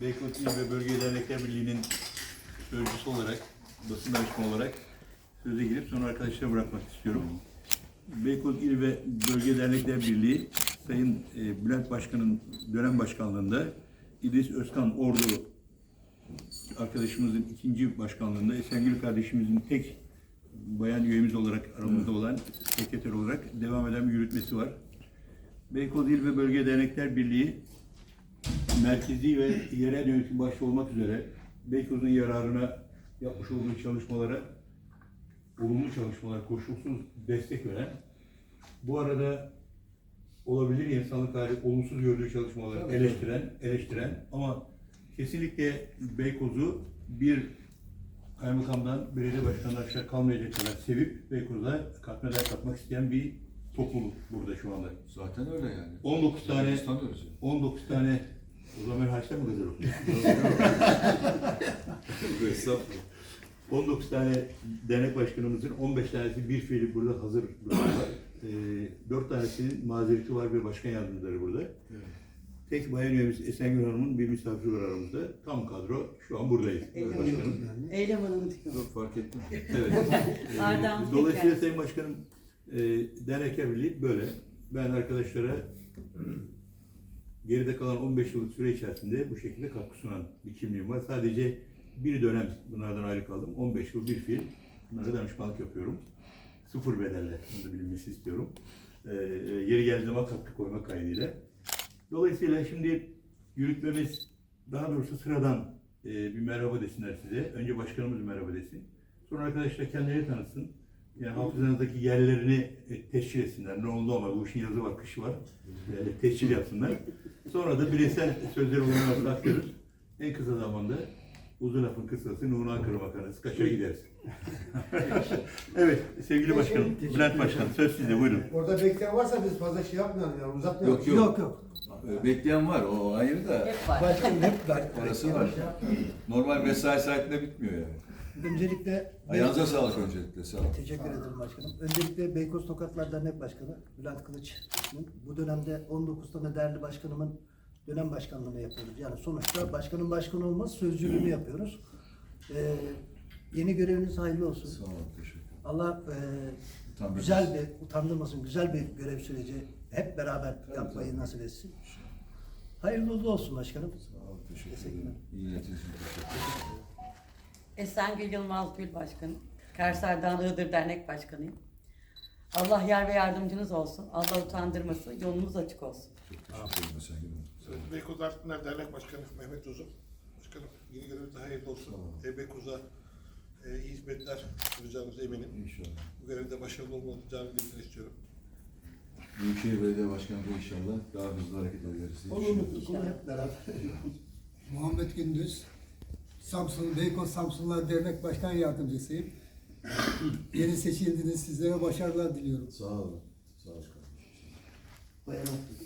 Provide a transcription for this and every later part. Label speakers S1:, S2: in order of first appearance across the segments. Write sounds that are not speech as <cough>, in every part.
S1: Beykoz İl ve Bölge Dernekler Birliği'nin sözcüsü olarak, basın danışmanı olarak söze girip sonra arkadaşlara bırakmak istiyorum. Beykoz İl ve Bölge Dernekler Birliği Sayın e, Bülent Başkan'ın dönem başkanlığında İdris Özkan Ordu arkadaşımızın ikinci başkanlığında Esengül kardeşimizin tek bayan üyemiz olarak aramızda olan sekreter olarak devam eden bir yürütmesi var. Beykoz İl ve Bölge Dernekler Birliği merkezi ve yerel yönetim başta olmak üzere Beykoz'un yararına yapmış olduğu çalışmalara olumlu çalışmalar, koşulsuz destek veren, bu arada olabilir insanlık hali olumsuz gördüğü çalışmaları eleştiren, eleştiren ama kesinlikle Beykoz'u bir kaymakamdan, belediye başkanından aşağı kalmayacak kadar sevip Beykoz'a katma değer katmak isteyen bir topluluk burada şu anda.
S2: Zaten öyle yani.
S1: 19 tane
S2: Biz tanıyoruz yani.
S1: 19 tane o zaman haçta mı?
S2: Estağfurullah.
S1: 19 tane dernek başkanımızın 15 tanesi bir fiili burada hazır durumdalar. Ee, 4 tanesinin mazereti var ve başkan yardımcıları burada. Tek bayan üyemiz Esengül Hanım'ın bir misafiri var aramızda. Tam kadro şu an buradayız.
S3: Eylem
S1: Başkanım.
S3: Hanım. Eylem Hanım.
S2: Dur fark ettim.
S1: Evet. <laughs> Ee,
S4: Ardahan
S1: Dolayısıyla. Sayın Başkanım e, dernekler birliği böyle. Ben arkadaşlara geride kalan 15 yıllık süre içerisinde bu şekilde katkı sunan bir kimliğim var. Sadece bir dönem bunlardan ayrı kaldım. 15 yıl bir fiil. Bunlara danışmanlık yapıyorum. Sıfır bedelle. Bunu da bilinmesi istiyorum. Ee, yeri geldiği zaman katkı koyma kaydıyla. Dolayısıyla şimdi yürütmemiz daha doğrusu sıradan e, bir merhaba desinler size. Önce başkanımız merhaba desin. Sonra arkadaşlar kendileri tanısın. Yani hafızanızdaki yerlerini e, teşkil etsinler. Ne oldu ama bu işin yazı var, kışı var. E, teşkil yapsınlar. Sonra da bireysel sözler olarak aktarırız. En kısa zamanda uzun lafın kısası Nuhun Ankara makarnası. Kaşa gideriz. <laughs> evet sevgili başkanım, Bülent Başkan söz sizde buyurun.
S5: Orada bekleyen varsa biz fazla şey yapmayalım yani uzatmayalım.
S2: Yok yok.
S3: Yok yok.
S2: Ee, Bekleyen var o ayrı da
S4: Hep var.
S3: Başkanım hep var.
S2: orası var. Normal mesai saatinde bitmiyor yani.
S6: Öncelikle
S2: Ayağınıza sağlık öncelikle sağ olun.
S6: teşekkür ederim başkanım. Öncelikle Beykoz Tokatlar Dernek Başkanı Bülent Kılıç. Bu dönemde 19 tane değerli başkanımın dönem başkanlığını yapıyoruz. Yani sonuçta başkanın başkan olmaz sözcülüğünü yapıyoruz. Ee, yeni göreviniz hayırlı olsun.
S2: Sağ olun teşekkür ederim.
S6: Allah e,
S2: Utandırmasın.
S6: güzel bir utandırmasın, güzel bir görev süreci hep beraber yapmayı
S2: tabii.
S6: nasip etsin. Hayırlı uğurlu olsun başkanım.
S2: Sağ olun teşekkür ederim. İyi niyetiniz için teşekkür ederim.
S4: Esengül Yılmaz Gül Başkanı. Karsar'dan Iğdır Dernek Başkanıyım. Allah yar ve yardımcınız olsun. Allah utandırmasın. Yolunuz açık olsun.
S2: Gülüm. Sağ olun.
S7: Beykoz Artvinler Dernek Başkanı Mehmet Uzun. Başkanım yeni göreviniz hayırlı olsun.
S2: Olun.
S7: E, Beykoz'a e, iyi hizmetler sunacağınıza eminim.
S2: İnşallah.
S7: Bu görevde başarılı olacağını bilgisini istiyorum.
S2: Büyükşehir Belediye Başkanı da inşallah daha hızlı hareket ederiz.
S6: Olur mu? Olur hep beraber. <laughs>
S8: Muhammed Gündüz, Samsun, Beykoz Samsunlar Dernek Başkan Yardımcısıyım. Yeni seçildiniz, sizlere başarılar diliyorum.
S2: Sağ olun. Sağ olun.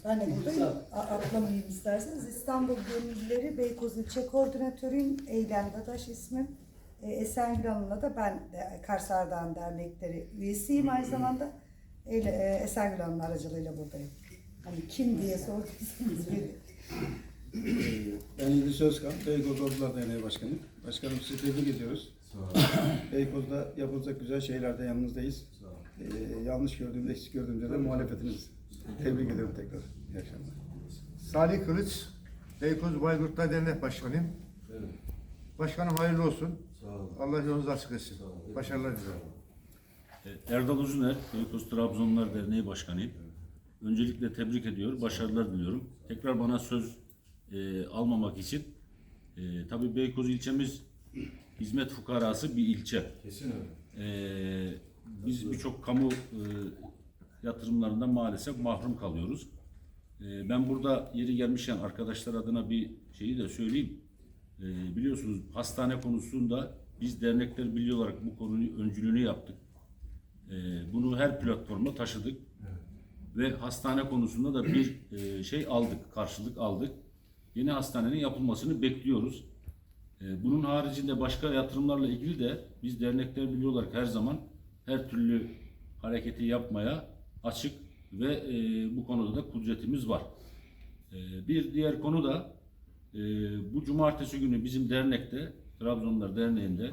S3: Ben de buradayım.
S9: Atlamayayım isterseniz. İstanbul Gönüllüleri Beykoz İlçe Koordinatörüyüm. Eylem Dadaş ismim. E, Esengül Hanım'la da ben de Kars Ardahan Dernekleri üyesiyim aynı zamanda. Eyle, e, Esengül Hanım'ın aracılığıyla buradayım. Hani kim diye sorduysanız biri.
S10: Ben İdris Özkan, Beykoz Ordular Derneği Başkanıyım. Başkanım sizi tebrik ediyoruz.
S2: Sağ olun. <coughs>
S10: Beykoz'da yapılacak güzel şeylerde yanınızdayız.
S2: Sağ olun.
S10: Ee, yanlış gördüğümde, eksik gördüğümde de muhalefetiniz. Tebrik ediyorum tekrar. İyi akşamlar.
S5: Salih Kılıç, Beykoz Bayburtlar Dernek Başkanıyım.
S2: Evet.
S5: Başkanım hayırlı olsun.
S2: Sağ olun.
S5: Allah yolunuzu açık etsin.
S2: Sağ olun.
S5: Başarılar dilerim.
S11: Erdal Uzuner, Beykoz Trabzonlar Derneği Başkanıyım. Öncelikle tebrik ediyor, başarılar diliyorum. Tekrar bana söz e, almamak için. E, tabii Beykoz ilçemiz hizmet fukarası bir ilçe.
S2: Kesin öyle.
S11: E, biz birçok kamu e, yatırımlarından maalesef mahrum kalıyoruz. E, ben burada yeri gelmişken arkadaşlar adına bir şeyi de söyleyeyim. E, biliyorsunuz hastane konusunda biz dernekler birliği olarak bu konuyu öncülüğünü yaptık. E, bunu her platforma taşıdık. Ve hastane konusunda da bir e, şey aldık, karşılık aldık. Yeni hastanenin yapılmasını bekliyoruz. E, bunun haricinde başka yatırımlarla ilgili de biz dernekler birliği olarak her zaman her türlü hareketi yapmaya açık ve e, bu konuda da kudretimiz var. E, bir diğer konu da e, bu cumartesi günü bizim dernekte, Trabzonlar Derneği'nde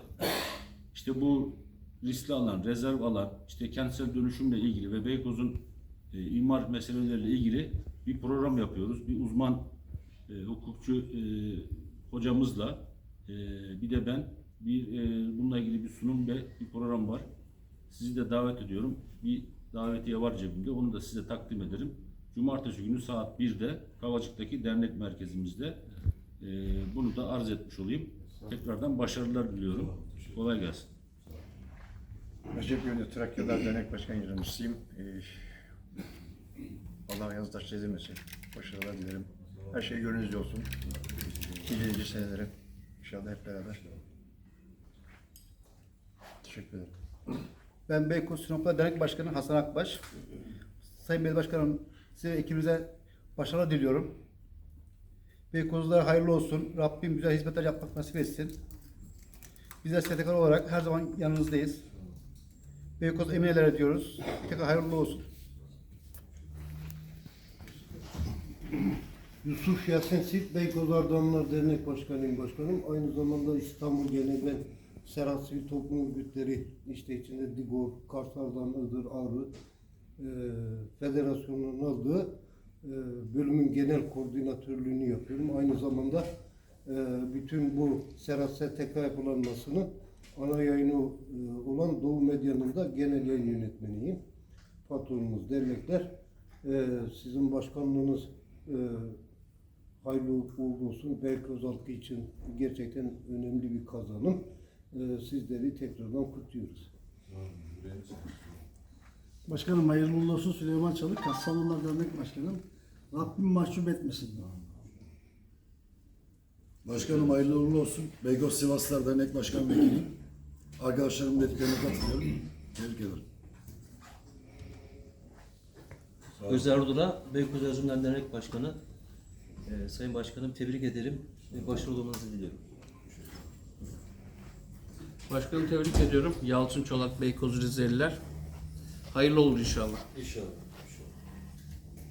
S11: işte bu riskli alan, rezerv alan, işte kentsel dönüşümle ilgili ve Beykoz'un e, imar meseleleriyle ilgili bir program yapıyoruz. Bir uzman e, hukukçu e, hocamızla e, bir de ben bir e, bununla ilgili bir sunum ve bir program var. Sizi de davet ediyorum. Bir davetiye var cebimde. Onu da size takdim ederim. Cumartesi günü saat 1'de Kavacık'taki dernek merkezimizde e, bunu da arz etmiş olayım. Tekrardan başarılar diliyorum. Kolay gelsin.
S10: Recep Yönü Trakya'da Dernek Başkan Yardımcısıyım. Ee, Allah yazdaş ezilmesin. Başarılar dilerim. Her şey gönlünüzce olsun. Nice senelere. İnşallah hep beraber. Teşekkür ederim.
S3: Ben Beykoz Sinop'ta Dernek Başkanı Hasan Akbaş. Sayın Belediye Başkanım size ve ekibinize başarılar diliyorum. Beykozlulara hayırlı olsun. Rabbim güzel hizmetler yapmak nasip etsin. Bizler STK olarak her zaman yanınızdayız. Beykoz emineler diyoruz. Tekrar hayırlı olsun.
S5: Yusuf Yasin Sip, Beykoz Ardahanlar Dernek Başkanıyım başkanım. Aynı zamanda İstanbul Genel Serhat Toplum Örgütleri işte içinde Digor, Kars Ardahan, Iğdır, Ağrı e, Federasyonu'nun aldığı e, bölümün genel koordinatörlüğünü yapıyorum. Aynı zamanda e, bütün bu Serhat STK yapılanmasını ana yayını e, olan Doğu Medya'nın da genel yayın yönetmeniyim. Patronumuz dernekler. E, sizin başkanlığınız e, hayırlı uğurlu olsun. Beykoz halkı için gerçekten önemli bir kazanım. E, sizleri tekrardan kutluyoruz.
S6: Başkanım hayırlı uğurlu olsun Süleyman Çalık. Kassalılar Dernek Başkanım. Rabbim mahcup etmesin.
S2: Başkanım hayırlı uğurlu olsun. Beykoz Sivaslar Dernek Başkan Vekiliyim. Arkadaşlarımın dediklerine katılıyorum. Tebrik ederim.
S12: Özer Erdul'a Beykoz Erzurumlar Dernek Başkanı. Ee, Sayın Başkanım tebrik ederim ve başarılı olmanızı diliyorum.
S13: Başkanım tebrik ediyorum. Yalçın Çolak Beykoz Rizeliler. Hayırlı olur inşallah.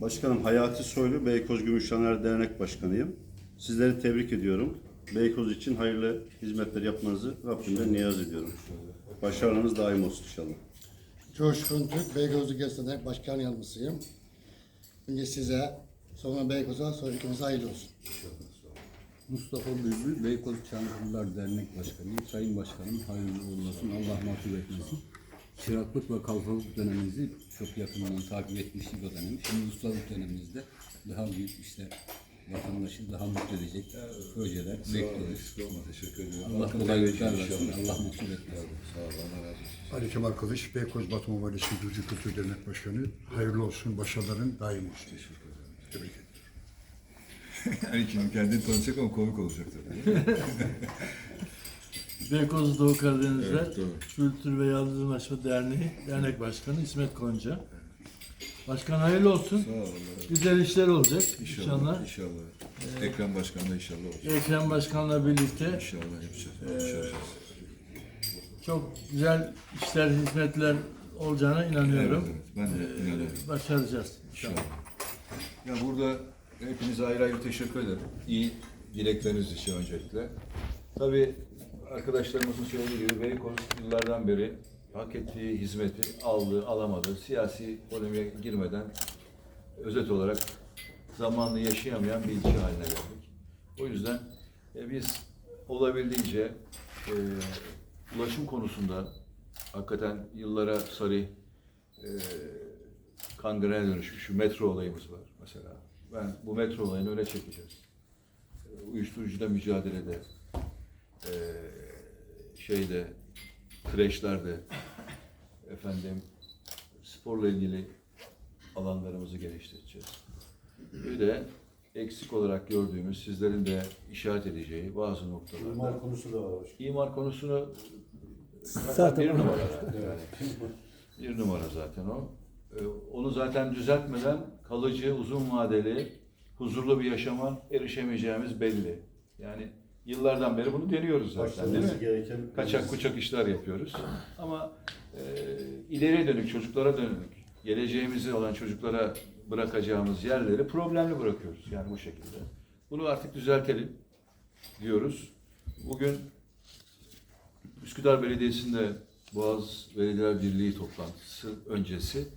S14: Başkanım Hayati Soylu, Beykoz Gümüşhaneler Dernek Başkanıyım. Sizleri tebrik ediyorum. Beykoz için hayırlı hizmetler yapmanızı Rabbimden niyaz ediyorum. Başarılarınız daim olsun inşallah.
S5: Coşkun Türk, Beykozlu Genç Dernek Başkan Yardımcısıyım. Önce size, sonra Beykoz'a, sonra ülkemize hayırlı olsun.
S10: Mustafa Bülbül, Beykoz Çankırılar Dernek Başkanıyım. Sayın Başkanım hayırlı uğurlu olsun. Allah mahcup etmesin. Çıraklık ve kalfalık dönemimizi çok yakından takip etmiştik o dönemi. Şimdi ustalık dönemimizde daha büyük işler vatandaşı daha mutlu edecek projeler bekliyoruz.
S2: Teşekkür ederim.
S10: Allah kolaylıklar versin. Allah mahcup etmesin.
S2: Sağ ol. Allah razı olsun.
S5: Ali Kemal Kılıç, Beykoz Batman Valisi Gürcü Kültür Dernek Başkanı. Hayırlı olsun, başarıların daim olsun.
S2: Teşekkür.
S5: Tebrik ederim. <laughs>
S2: Yani şimdi kendini tanıtacak ama komik olacak tabii. <laughs>
S13: Beykoz Doğu Karadenizler
S2: Evet, doğru.
S13: Kültür ve Yardımlaşma Derneği Dernek Başkanı İsmet Konca. Başkan hayırlı olsun.
S2: Sağ ol. Allah razı olsun.
S13: Güzel işler olacak
S2: İnşallah.
S13: inşallah.
S2: İnşallah. Ekrem Başkan'la inşallah olacak.
S13: Ekrem Başkan'la birlikte
S2: İnşallah yapacağız. Başaracağız.
S13: çok güzel işler, hizmetler olacağına inanıyorum.
S2: Evet, evet. Ben de inanıyorum.
S13: Başaracağız inşallah.
S2: İnşallah. Ya burada hepinize ayrı ayrı teşekkür ederim. İyi dilekleriniz için öncelikle. Tabii arkadaşlarımızın söylediği gibi Beykoz yıllardan beri hak ettiği hizmeti aldı, alamadı. Siyasi polemiğe girmeden özet olarak zamanını yaşayamayan bir ilçe haline geldik. O yüzden e, biz olabildiğince e, ulaşım konusunda hakikaten yıllara sarı e, kangrene dönüşmüş şu metro olayımız var mesela. Ben bu metro olayını öne çekeceğiz. E, Uyuşturucuyla mücadelede, e, şeyde, kreşlerde, efendim sporla ilgili alanlarımızı geliştireceğiz. Bir de eksik olarak gördüğümüz, sizlerin de işaret edeceği bazı noktalarda. İmar konusu da var. İmar konusunu zaten bir numara. Yani. Bir numara zaten o. Ee, Onu zaten düzeltmeden kalıcı, uzun vadeli, huzurlu bir yaşama erişemeyeceğimiz belli. Yani yıllardan beri bunu deniyoruz zaten değil mi? Kaçak kuçak işler yapıyoruz. Ama e, ileriye dönük, çocuklara dönük, geleceğimizi olan çocuklara bırakacağımız yerleri problemli bırakıyoruz. Yani bu şekilde. Bunu artık düzeltelim diyoruz. Bugün Üsküdar Belediyesi'nde Boğaz Belediyeler Birliği toplantısı öncesi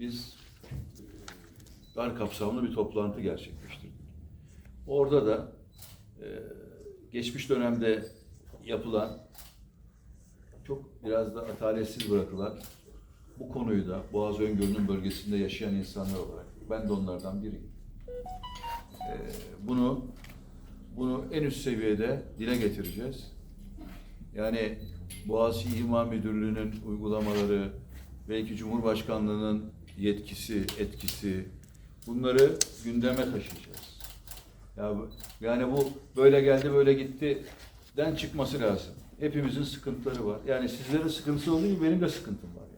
S2: biz dar kapsamlı bir toplantı gerçekleştirdik. Orada da e, geçmiş dönemde yapılan çok biraz da ataletsiz bırakılan bu konuyu da Boğaz Öngörü'nün bölgesinde yaşayan insanlar olarak ben de onlardan biriyim. E, bunu bunu en üst seviyede dile getireceğiz. Yani Boğaziçi İmam Müdürlüğü'nün uygulamaları, belki Cumhurbaşkanlığı'nın yetkisi, etkisi bunları gündeme taşıyacağız. Ya yani bu böyle geldi böyle gitti den çıkması lazım. Hepimizin sıkıntıları var. Yani sizlerin sıkıntısı olduğu gibi benim de sıkıntım var.